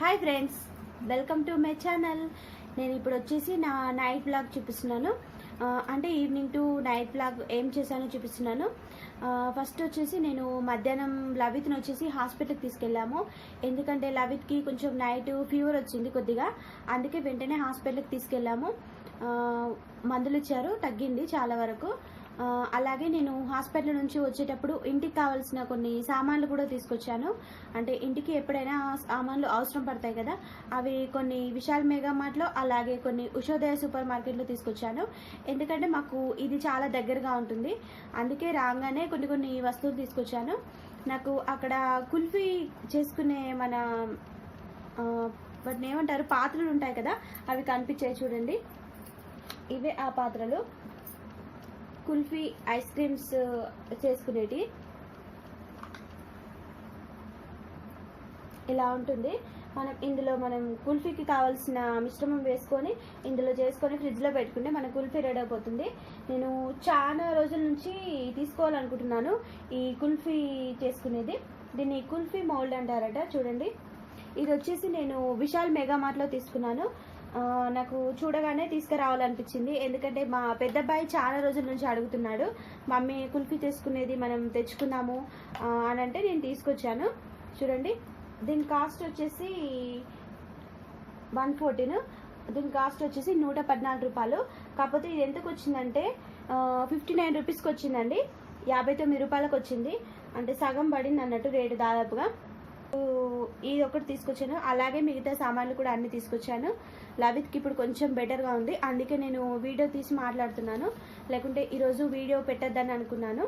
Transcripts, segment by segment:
Hi friends welcome to my channel నేను ఇప్పుడు వచ్చేసి నా నైట్ బ్లాగ్ చూపిస్తున్నాను. అంటే ఈవినింగ్ టు నైట్ బ్లాగ్ ఏం చేశానో చూపిస్తున్నాను. ఫస్ట్ వచ్చేసి నేను మధ్యాహ్నం లవిత్ని వచ్చేసి హాస్పిటల్కి తీసుకెళ్ళాము. ఎందుకంటే లవిత్కి కొంచెం నైట్ ఫీవర్ వచ్చింది కొద్దిగా. అందుకే వెంటనే హాస్పిటల్కి తీసుకెళ్ళాము. మందులు ఇచ్చారు తగ్గింది చాలా వరకు. అలాగే నేను హాస్పిటల్ నుంచి వచ్చేటప్పుడు ఇంటికి కావాల్సిన కొన్ని సామాన్లు కూడా తీసుకొచ్చాను. అంటే ఇంటికి ఎప్పుడైనా సామాన్లు అవసరం పడతాయి కదా అవి కొన్ని విశాల్ మెగా మార్ట్లో అలాగే కొన్ని ఉషోదయ సూపర్ మార్కెట్లో తీసుకొచ్చాను. ఎందుకంటే మాకు ఇది చాలా దగ్గరగా ఉంటుంది. అందుకే రాగానే కొన్ని కొన్ని వస్తువులు తీసుకొచ్చాను. నాకు అక్కడ కుల్ఫీ చేసుకునే మన వాటిని ఏమంటారు? పాత్రలు ఉంటాయి కదా అవి కనిపించాయి చూడండి. ఇవే ఆ పాత్రలు. కుల్ఫీ ఐస్ క్రీమ్స్ చేసుకునేటి. ఇలా ఉంటుంది. మనం ఇందులో మనం కుల్ఫీకి కావాల్సిన మిశ్రమం వేసుకొని ఇందులో చేసుకొని ఫ్రిడ్జ్లో పెట్టుకుంటే మన కుల్ఫీ రెడీ అయిపోతుంది. నేను చాలా రోజుల నుంచి తీసుకోవాలనుకుంటున్నాను ఈ కుల్ఫీ చేసుకునేది. దీన్ని కుల్ఫీ మోల్డ్ అంటారట చూడండి. ఇది వచ్చేసి నేను విశాల్ మెగా మార్ట్లో తీసుకున్నాను. నాకు చూడగానే తీసుకురావాలనిపించింది. ఎందుకంటే మా పెద్దబ్బాయి చాలా రోజుల నుంచి అడుగుతున్నాడు మమ్మీ కుల్ఫీ తీసుకునేది మనం తెచ్చుకుందాము అని అంటే నేను తీసుకొచ్చాను. చూడండి దీని కాస్ట్ వచ్చేసి వన్ ఫోర్టీన్ దీని కాస్ట్ వచ్చేసి నూట పద్నాలుగు రూపాయలు. కాకపోతే ఇది ఎంతకు వచ్చిందంటే ఫిఫ్టీ నైన్ రూపీస్కి వచ్చిందండి. యాభై తొమ్మిది రూపాయలకు వచ్చింది. అంటే సగం పడింది అన్నట్టు రేటు దాదాపుగా. ఇది ఒకటి తీసుకొచ్చాను. అలాగే మిగతా సామాన్లు కూడా అన్ని తీసుకొచ్చాను. లవిత్కి ఇప్పుడు కొంచెం బెటర్గా ఉంది. అందుకే నేను వీడియో తీసి మాట్లాడుతున్నాను. లేకుంటే ఈరోజు వీడియో పెట్టద్దని అనుకున్నాను.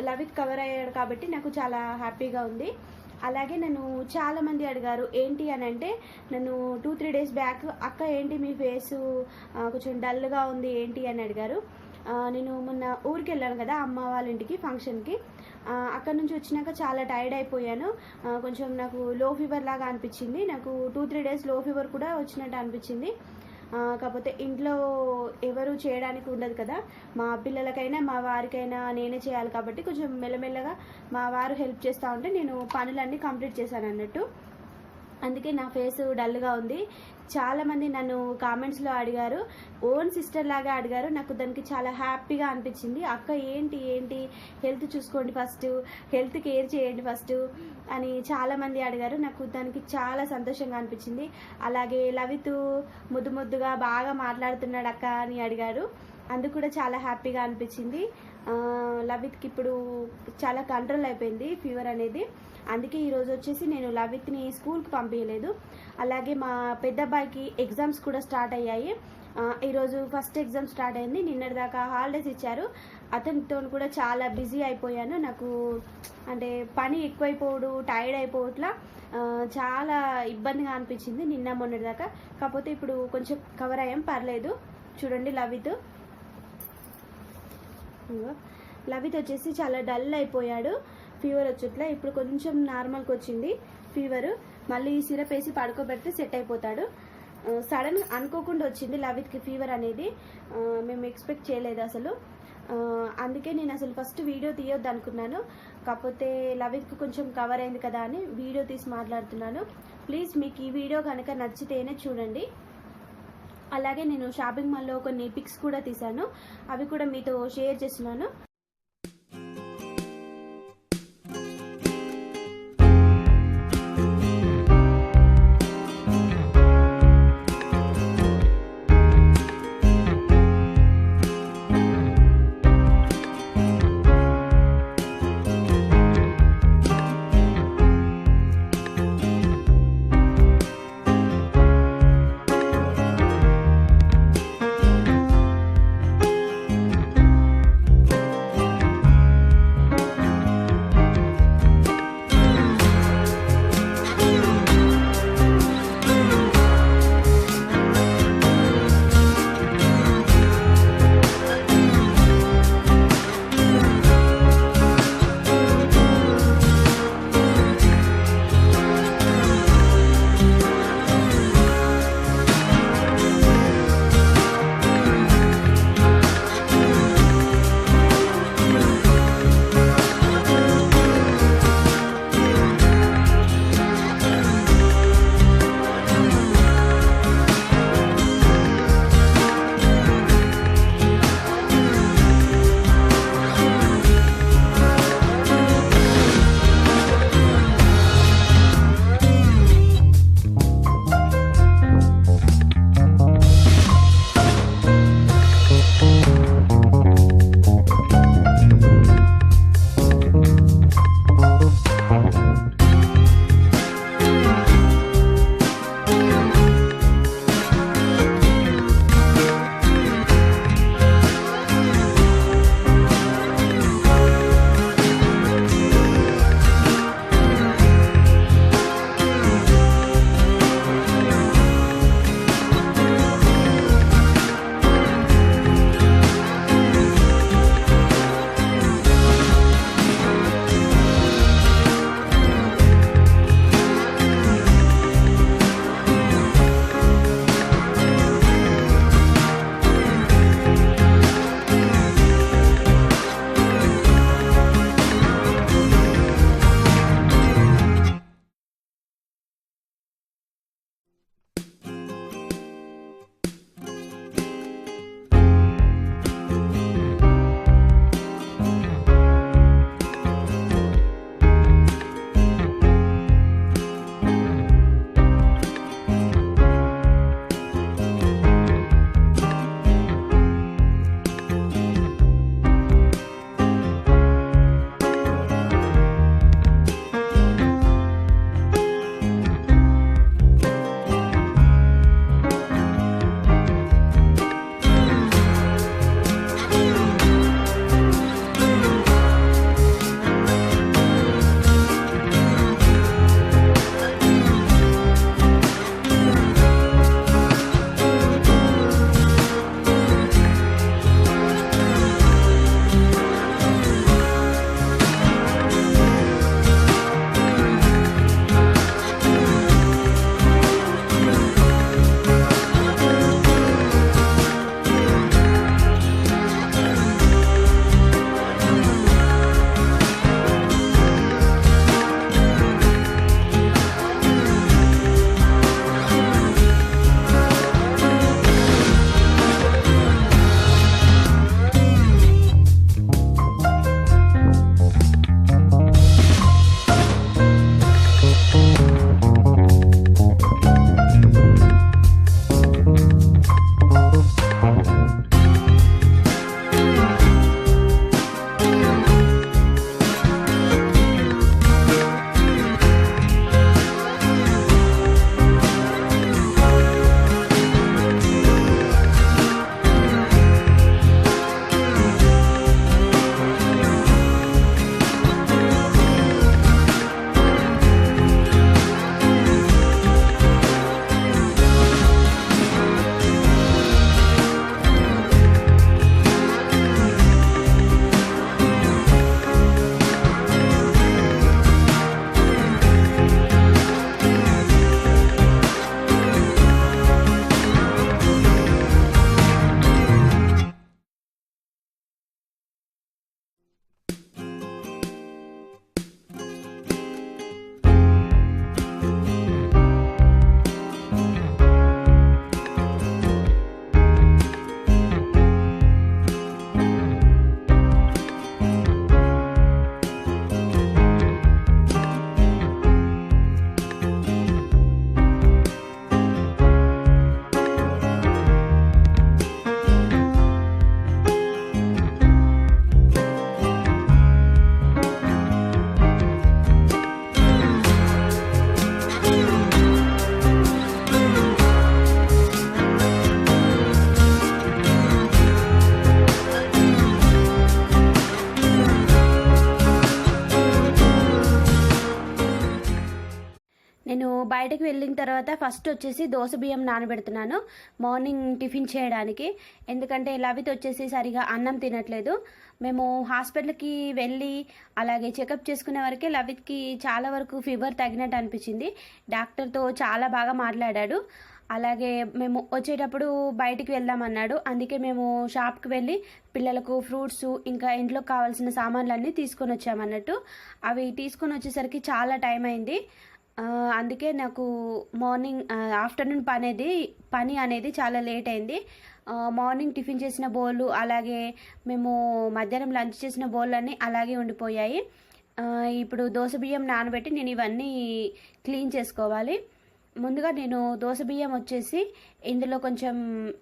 లవిత్ కవర్ అయ్యాడు కాబట్టి నాకు చాలా హ్యాపీగా ఉంది. అలాగే నన్ను చాలా మంది అడిగారు ఏంటి అని అంటే నన్ను టూ త్రీ డేస్ బ్యాక్ అక్క ఏంటి మీ ఫేస్ కొంచెం డల్గా ఉంది ఏంటి? అని అడిగారు. నేను మొన్న ఊరికి వెళ్ళాను కదా అమ్మ వాళ్ళ ఇంటికి ఫంక్షన్కి. అక్కడ నుంచి వచ్చినాక చాలా టైర్డ్ అయిపోయాను. కొంచెం నాకు లో ఫీవర్ లాగా అనిపించింది. నాకు టూ త్రీ డేస్లో ఫీవర్ కూడా వచ్చినట్టు అనిపించింది. కాకపోతే ఇంట్లో ఎవరు చేయడానికి ఉండదు కదా. మా పిల్లలకైనా మా వారికైనా నేనే చేయాలి కాబట్టి కొంచెం మెల్లమెల్లగా మా వారు హెల్ప్ చేస్తూ ఉంటే నేను పనులన్నీ కంప్లీట్ చేశాను అన్నట్టు. అందుకే నా ఫేస్ డల్గా ఉంది. చాలామంది నన్ను కామెంట్స్లో అడిగారు. ఓన్ సిస్టర్ లాగా అడిగారు. నాకు దానికి చాలా హ్యాపీగా అనిపించింది. అక్క ఏంటి ఏంటి? హెల్త్ చూసుకోండి ఫస్ట్. హెల్త్ కేర్ చేయండి ఫస్ట్ అని చాలామంది అడిగారు. నాకు దానికి చాలా సంతోషంగా అనిపించింది. అలాగే లవిత్ ముద్దు ముద్దుగా బాగా మాట్లాడుతున్నాడు అక్క అని అడిగారు. అందుకు కూడా చాలా హ్యాపీగా అనిపించింది. లవిత్కి ఇప్పుడు చాలా కంట్రోల్ అయిపోయింది ఫీవర్ అనేది. అందుకే ఈరోజు వచ్చేసి నేను లవిత్ని స్కూల్కి పంపించలేదు అలాగే మా పెద్ద అబ్బాయికి ఎగ్జామ్స్ కూడా స్టార్ట్ అయ్యాయి. ఈరోజు ఫస్ట్ ఎగ్జామ్ స్టార్ట్ అయింది. నిన్నటిదాకా హాలిడేస్ ఇచ్చారు. అతనితో కూడా చాలా బిజీ అయిపోయాను. నాకు అంటే పని ఎక్కువైపోవడు టైర్డ్ అయిపోవట్లా చాలా ఇబ్బందిగా అనిపించింది నిన్న మొన్నటిదాకా. కాకపోతే ఇప్పుడు కొంచెం కవర్ అయ్యాం. పర్లేదు. చూడండి లవిత్. లవిత్ వచ్చేసి చాలా డల్ అయిపోయాడు. ఫీవర్ వచ్చేట్లా ఇప్పుడు కొంచెం నార్మల్కి వచ్చింది ఫీవర్. మళ్ళీ సిరప్ వేసి పడుకోబెడితే సెట్ అయిపోతాడు. సడన్ అనుకోకుండా వచ్చింది లవిత్కి ఫీవర్ అనేది. మేము ఎక్స్పెక్ట్ చేయలేదు అసలు. అందుకే నేను అసలు ఫస్ట్ వీడియో తీయొద్దు అనుకున్నాను. కాకపోతే లవిత్కి కొంచెం కవర్ అయింది కదా అని వీడియో తీసి మాట్లాడుతున్నాను. ప్లీజ్ మీకు ఈ వీడియో కనుక నచ్చితేనే చూడండి. అలాగే నేను షాపింగ్ మాల్లో కొన్ని పిక్స్ కూడా తీశాను. అవి కూడా మీతో షేర్ చేస్తున్నాను. వెళ్ళిన తర్వాత ఫస్ట్ వచ్చేసి దోశ బియ్యం నానబెడుతున్నాను. మార్నింగ్ టిఫిన్ చేయడానికి. ఎందుకంటే లవిత్ వచ్చేసి సరిగా అన్నం తినట్లేదు. మేము హాస్పిటల్కి వెళ్ళి అలాగే చెకప్ చేసుకునే వరకే లవిత్కి చాలా వరకు ఫీవర్ తగినట్టు అనిపించింది. డాక్టర్తో చాలా బాగా మాట్లాడాడు. అలాగే మేము వచ్చేటప్పుడు బయటికి వెళ్దామన్నాడు. అందుకే మేము షాప్కి వెళ్ళి పిల్లలకు ఫ్రూట్స్ ఇంకా ఇంట్లో కావాల్సిన సామాన్లన్నీ తీసుకొని వచ్చామన్నట్టు. అవి తీసుకొని వచ్చేసరికి చాలా టైం అయింది. అందుకే నాకు మార్నింగ్ ఆఫ్టర్నూన్ పని అనేది పని అనేది చాలా లేట్ అయింది. మార్నింగ్ టిఫిన్ చేసిన బౌల్ అలాగే మేము మధ్యాహ్నం లంచ్ చేసిన బౌల్ అన్నీ అలాగే ఉండిపోయాయి. ఇప్పుడు దోశ బియ్యం నానబెట్టి నేను ఇవన్నీ క్లీన్ చేసుకోవాలి. ముందుగా నేను దోశ బియ్యం వచ్చేసి ఇందులో కొంచెం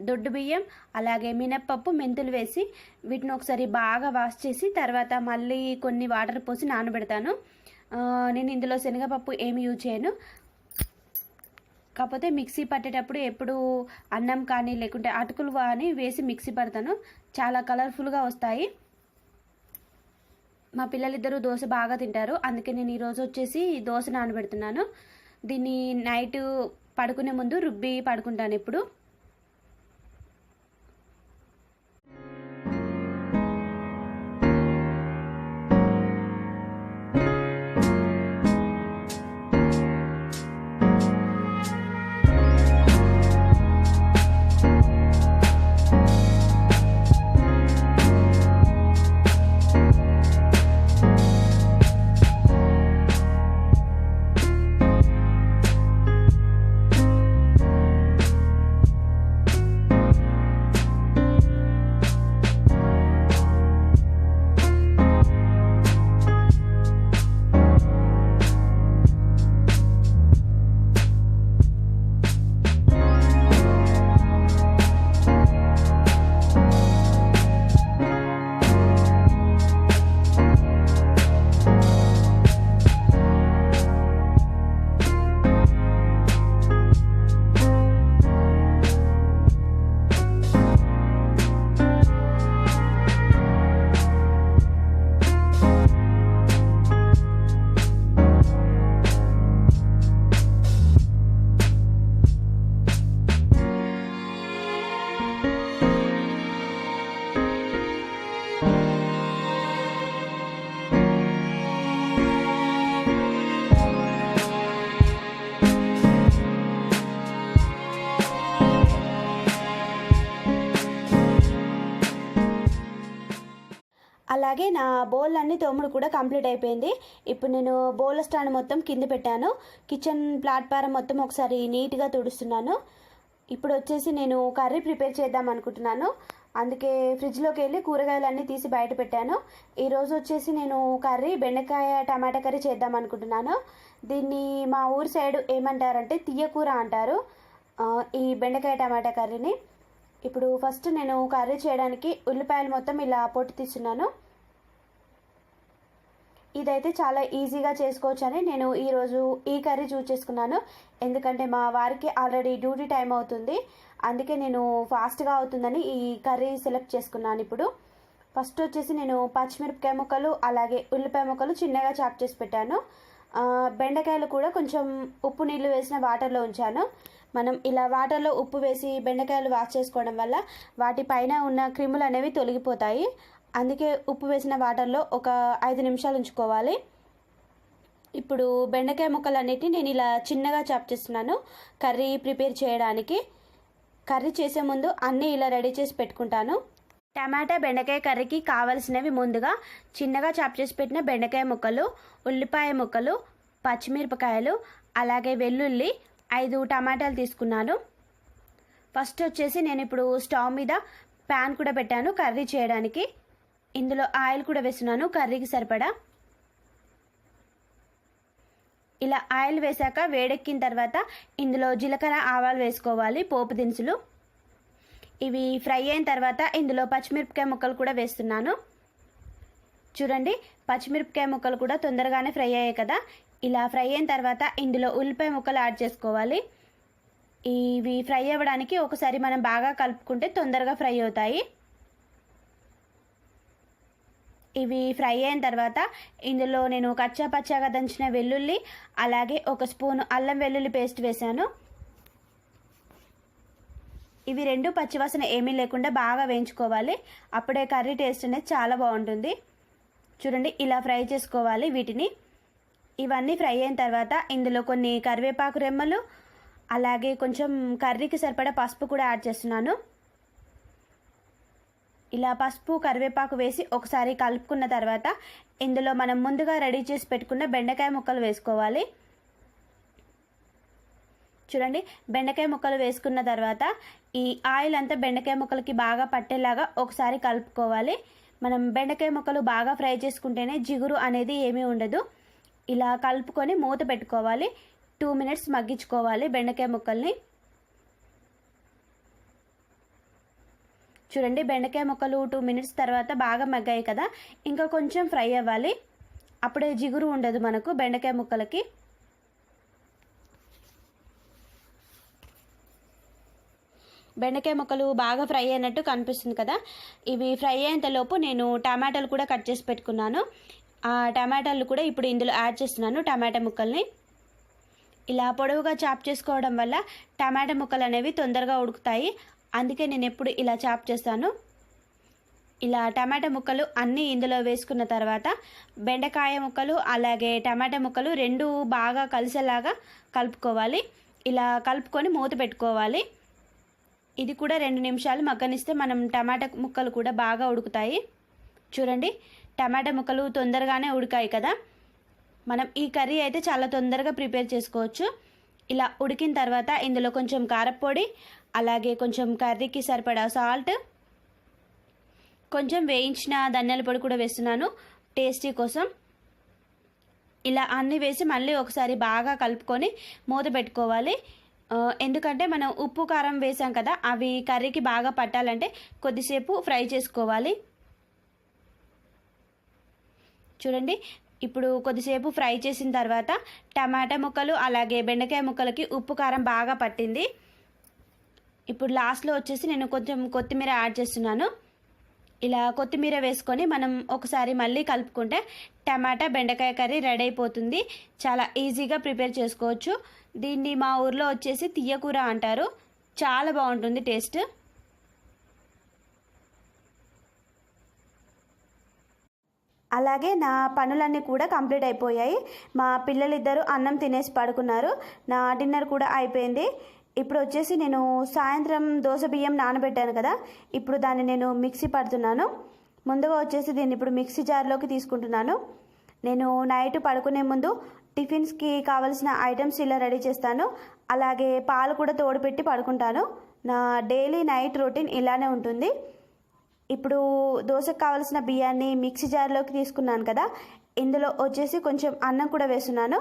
దొడ్డు బియ్యం అలాగే మినప్పప్పు మెంతులు వేసి వీటిని ఒకసారి బాగా వాష్ చేసి తర్వాత మళ్ళీ కొన్ని వాటర్ పోసి నానబెడతాను. నేను ఇందులో శనగపప్పు ఏమి యూజ్ చేయను. కాకపోతే మిక్సీ పట్టేటప్పుడు ఎప్పుడు అన్నం కానీ లేకుంటే అటుకులు కానీ వేసి మిక్సీ పడతాను. చాలా కలర్ఫుల్గా వస్తాయి. మా పిల్లలిద్దరూ దోశ బాగా తింటారు. అందుకే నేను ఈరోజు వచ్చేసి దోశ నానబెడుతున్నాను. దీన్ని నైట్ పడుకునే ముందు రుబ్బి పడుకుంటాను ఇప్పుడు అలాగే నా బౌల్ అన్ని తోముడు కూడా కంప్లీట్ అయిపోయింది. ఇప్పుడు నేను బౌల్ స్టాండ్ మొత్తం కింద పెట్టాను. కిచెన్ ప్లాట్ఫారం మొత్తం ఒకసారి నీట్గా తుడుస్తున్నాను. ఇప్పుడు వచ్చేసి నేను కర్రీ ప్రిపేర్ చేద్దాం అనుకుంటున్నాను. అందుకే ఫ్రిడ్జ్లోకి వెళ్ళి కూరగాయలన్నీ తీసి బయట పెట్టాను. ఈరోజు వచ్చేసి నేను కర్రీ బెండకాయ టమాటా కర్రీ చేద్దాం అనుకుంటున్నాను. దీన్ని మా ఊరి సైడ్ ఏమంటారంటే తీయకూర అంటారు. ఈ బెండకాయ టమాటా కర్రీని. ఇప్పుడు ఫస్ట్ నేను కర్రీ చేయడానికి ఉల్లిపాయలు మొత్తం ఇలా పొట్టు తీస్తున్నాను. ఇదైతే చాలా ఈజీగా చేసుకోవచ్చని నేను ఈరోజు ఈ కర్రీ చూస్ చేసుకున్నాను. ఎందుకంటే మా వారికి ఆల్రెడీ డ్యూటీ టైం అవుతుంది. అందుకే నేను ఫాస్ట్గా అవుతుందని ఈ కర్రీ సెలెక్ట్ చేసుకున్నాను ఇప్పుడు. ఫస్ట్ వచ్చేసి నేను పచ్చిమిరపకాయ ముక్కలు అలాగే ఉల్లిపాయ ముక్కలు చిన్నగా చాప్ చేసి పెట్టాను. బెండకాయలు కూడా కొంచెం ఉప్పు నీళ్ళు వేసిన వాటర్లో ఉంచాను. మనం ఇలా వాటర్లో ఉప్పు వేసి బెండకాయలు వాష్ చేసుకోవడం వల్ల వాటి పైన ఉన్న క్రిములు అనేవి తొలగిపోతాయి. అందుకే ఉప్పు వేసిన వాటర్లో ఒక ఐదు నిమిషాలు ఉంచుకోవాలి. ఇప్పుడు బెండకాయ ముక్కలన్నిటిని నేను ఇలా చిన్నగా చాప్ చేస్తున్నాను. కర్రీ ప్రిపేర్ చేయడానికి. కర్రీ చేసే ముందు అన్నీ ఇలా రెడీ చేసి పెట్టుకుంటాను. టమాటా బెండకాయ కర్రీకి కావలసినవి ముందుగా చిన్నగా చాప్ చేసి పెట్టిన బెండకాయ ముక్కలు ఉల్లిపాయ ముక్కలు పచ్చిమిరపకాయలు అలాగే వెల్లుల్లి ఐదు టమాటాలు తీసుకున్నాను. ఫస్ట్ వచ్చేసి నేను ఇప్పుడు స్టవ్ మీద ప్యాన్ కూడా పెట్టాను కర్రీ చేయడానికి. ఇందులో ఆయిల్ కూడా వేస్తున్నాను కర్రీకి సరిపడా. ఇలా ఆయిల్ వేశాక వేడెక్కిన తర్వాత ఇందులో జీలకర్ర ఆవాలు వేసుకోవాలి పోపు దినుసులు. ఇవి ఫ్రై అయిన తర్వాత ఇందులో పచ్చిమిరపకాయ ముక్కలు కూడా వేస్తున్నాను. చూడండి పచ్చిమిరపకాయ ముక్కలు కూడా తొందరగానే ఫ్రై అయ్యాయి కదా. ఇలా ఫ్రై అయిన తర్వాత ఇందులో ఉల్లిపాయ ముక్కలు యాడ్ చేసుకోవాలి. ఇవి ఫ్రై అవ్వడానికి ఒకసారి మనం బాగా కలుపుకుంటే తొందరగా ఫ్రై అవుతాయి. ఇవి ఫ్రై అయిన తర్వాత ఇందులో నేను కచ్చా పచ్చాగా దంచిన వెల్లుల్లి అలాగే ఒక స్పూన్ అల్లం వెల్లుల్లి పేస్ట్ వేశాను. ఇవి రెండు పచ్చివాసన ఏమీ లేకుండా బాగా వేయించుకోవాలి. అప్పుడే కర్రీ టేస్ట్ అనేది చాలా బాగుంటుంది. చూడండి ఇలా ఫ్రై చేసుకోవాలి వీటిని. ఇవన్నీ ఫ్రై అయిన తర్వాత ఇందులో కొన్ని కరివేపాకు రెమ్మలు అలాగే కొంచెం కర్రీకి సరిపడా పసుపు కూడా యాడ్ చేస్తున్నాను. ఇలా పసుపు కరివేపాకు వేసి ఒకసారి కలుపుకున్న తర్వాత ఇందులో మనం ముందుగా రెడీ చేసి పెట్టుకున్న బెండకాయ ముక్కలు వేసుకోవాలి. చూడండి బెండకాయ ముక్కలు వేసుకున్న తర్వాత ఈ ఆయిల్ అంతా బెండకాయ ముక్కలకి బాగా పట్టేలాగా ఒకసారి కలుపుకోవాలి. మనం బెండకాయ ముక్కలు బాగా ఫ్రై చేసుకుంటేనే జిగురు అనేది ఏమీ ఉండదు. ఇలా కలుపుకొని మూత పెట్టుకోవాలి. టూ మినిట్స్ మగ్గించుకోవాలి బెండకాయ ముక్కల్ని. చూడండి బెండకాయ ముక్కలు టూ మినిట్స్ తర్వాత బాగా మగ్గాయి కదా ఇంకా కొంచెం ఫ్రై అవ్వాలి. అప్పుడే జిగురు ఉండదు మనకు బెండకాయ ముక్కలకి. బెండకాయ ముక్కలు బాగా ఫ్రై అయినట్టు కనిపిస్తుంది కదా. ఇవి ఫ్రై అయ్యేంతలోపు నేను టమాటాలు కూడా కట్ చేసి పెట్టుకున్నాను. ఆ టమాటాలు కూడా ఇప్పుడు ఇందులో యాడ్ చేస్తున్నాను టమాటా ముక్కల్ని. ఇలా పొడవుగా చాప్ చేసుకోవడం వల్ల టమాటా ముక్కలు అనేవి తొందరగా ఉడుకుతాయి. అందుకే నేను ఎప్పుడు ఇలా చాప్ చేస్తాను. ఇలా టమాటా ముక్కలు అన్నీ ఇందులో వేసుకున్న తర్వాత బెండకాయ ముక్కలు అలాగే టమాటా ముక్కలు రెండు బాగా కలిసేలాగా కలుపుకోవాలి. ఇలా కలుపుకొని మూత పెట్టుకోవాలి. ఇది కూడా రెండు నిమిషాలు మగ్గనిస్తే మనం టమాటా ముక్కలు కూడా బాగా ఉడుకుతాయి. చూడండి టమాటా ముక్కలు తొందరగానే ఉడికాయి కదా. మనం ఈ కర్రీ అయితే చాలా తొందరగా ప్రిపేర్ చేసుకోవచ్చు. ఇలా ఉడికిన తర్వాత ఇందులో కొంచెం కారపొడి అలాగే కొంచెం కర్రీకి సరిపడా సాల్ట్ కొంచెం వేయించిన ధనియాల పొడి కూడా వేస్తున్నాను టేస్టీ కోసం. ఇలా అన్నీ వేసి మళ్ళీ ఒకసారి బాగా కలుపుకొని మూత పెట్టుకోవాలి. ఎందుకంటే మనం ఉప్పు కారం వేసాం కదా అవి కర్రీకి బాగా పట్టాలంటే కొద్దిసేపు ఫ్రై చేసుకోవాలి. చూడండి ఇప్పుడు కొద్దిసేపు ఫ్రై చేసిన తర్వాత టమాటా ముక్కలు అలాగే బెండకాయ ముక్కలకి ఉప్పు కారం బాగా పట్టింది. ఇప్పుడు లాస్ట్లో వచ్చేసి నేను కొంచెం కొత్తిమీర యాడ్ చేస్తున్నాను. ఇలా కొత్తిమీర వేసుకొని మనం ఒకసారి మళ్ళీ కలుపుకుంటే టమాటా బెండకాయ కర్రీ రెడీ అయిపోతుంది. చాలా ఈజీగా ప్రిపేర్ చేసుకోవచ్చు. దీన్ని మా ఊర్లో వచ్చేసి తీయకూర అంటారు. చాలా బాగుంటుంది టేస్ట్. అలాగే నా పనులన్నీ కూడా కంప్లీట్ అయిపోయాయి. మా పిల్లలిద్దరూ అన్నం తినేసి పడుకున్నారు. నా డిన్నర్ కూడా అయిపోయింది. ఇప్పుడు వచ్చేసి నేను సాయంత్రం దోశ బియ్యం నానబెట్టాను కదా. ఇప్పుడు దాన్ని నేను మిక్సీ పడుతున్నాను. ముందుగా వచ్చేసి దీన్ని ఇప్పుడు మిక్సీ జార్లోకి తీసుకుంటున్నాను. నేను నైట్ పడుకునే ముందు టిఫిన్స్కి కావలసిన ఐటమ్స్ ఇలా రెడీ చేస్తాను. అలాగే పాలు కూడా తోడుపెట్టి పడుకుంటాను. నా డైలీ నైట్ రొటీన్ ఇలానే ఉంటుంది. ఇప్పుడు దోశకు కావలసిన బియ్యాన్ని మిక్సీ జార్లోకి తీసుకున్నాను కదా ఇందులో వచ్చేసి కొంచెం అన్నం కూడా వేస్తున్నాను.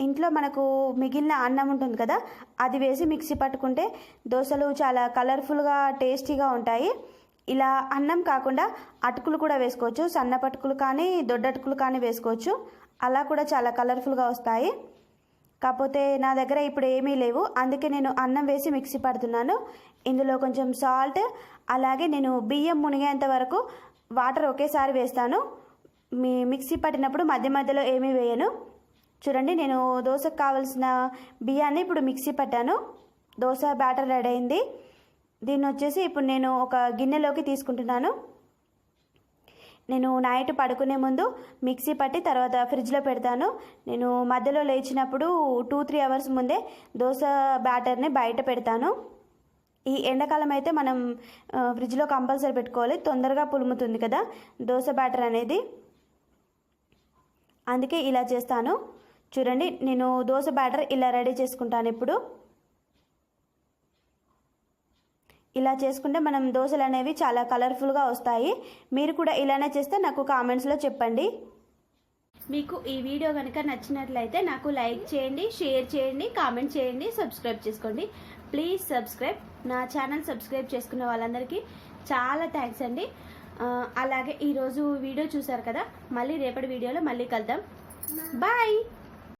ఇంట్లో మనకు మిగిలిన అన్నం ఉంటుంది కదా అది వేసి మిక్సీ పట్టుకుంటే దోశలు చాలా కలర్ఫుల్గా టేస్టీగా ఉంటాయి. ఇలా అన్నం కాకుండా అటుకులు కూడా వేసుకోవచ్చు సన్నపటుకులు కానీ దొడ్డటుకులు కానీ వేసుకోవచ్చు. అలా కూడా చాలా కలర్ఫుల్గా వస్తాయి. కాకపోతే నా దగ్గర ఇప్పుడు ఏమీ లేవు. అందుకే నేను అన్నం వేసి మిక్సీ పడుతున్నాను. ఇందులో కొంచెం సాల్ట్ అలాగే నేను బియ్యం మునిగేంత వరకు వాటర్ ఒకేసారి వేస్తాను. మీ మిక్సీ పట్టినప్పుడు మధ్య మధ్యలో ఏమీ వేయను. చూడండి నేను దోశకు కావాల్సిన బియ్యాన్ని ఇప్పుడు మిక్సీ పట్టాను. దోశ బ్యాటర్ రెడీ అయింది. దీన్ని వచ్చేసి ఇప్పుడు నేను ఒక గిన్నెలోకి తీసుకుంటున్నాను. నేను నైట్ పడుకునే ముందు మిక్సీ పట్టి తర్వాత ఫ్రిడ్జ్లో పెడతాను. నేను మధ్యలో లేచినప్పుడు టూ త్రీ అవర్స్ ముందే దోశ బ్యాటర్ని బయట పెడతాను. ఈ ఎండాకాలం అయితే మనం ఫ్రిడ్జ్లో కంపల్సరీ పెట్టుకోవాలి. తొందరగా పులుముతుంది కదా దోశ బ్యాటర్ అనేది. అందుకే ఇలా చేస్తాను. చూడండి నేను దోశ బ్యాటర్ ఇలా రెడీ చేసుకుంటాను ఇప్పుడు. ఇలా చేసుకుంటే మనం దోశలు అనేవి చాలా కలర్ఫుల్గా వస్తాయి. మీరు కూడా ఇలానే చేస్తే నాకు కామెంట్స్లో చెప్పండి. మీకు ఈ వీడియో కనుక నచ్చినట్లయితే నాకు లైక్ చేయండి షేర్ చేయండి కామెంట్ చేయండి సబ్స్క్రైబ్ చేసుకోండి. ప్లీజ్ సబ్స్క్రైబ్ నా ఛానల్ సబ్స్క్రైబ్ చేసుకున్న వాళ్ళందరికీ చాలా థ్యాంక్స్ అండి. అలాగే ఈరోజు వీడియో చూసారు కదా? మళ్ళీ రేపటి వీడియోలో మళ్ళీ కలుద్దాం. బాయ్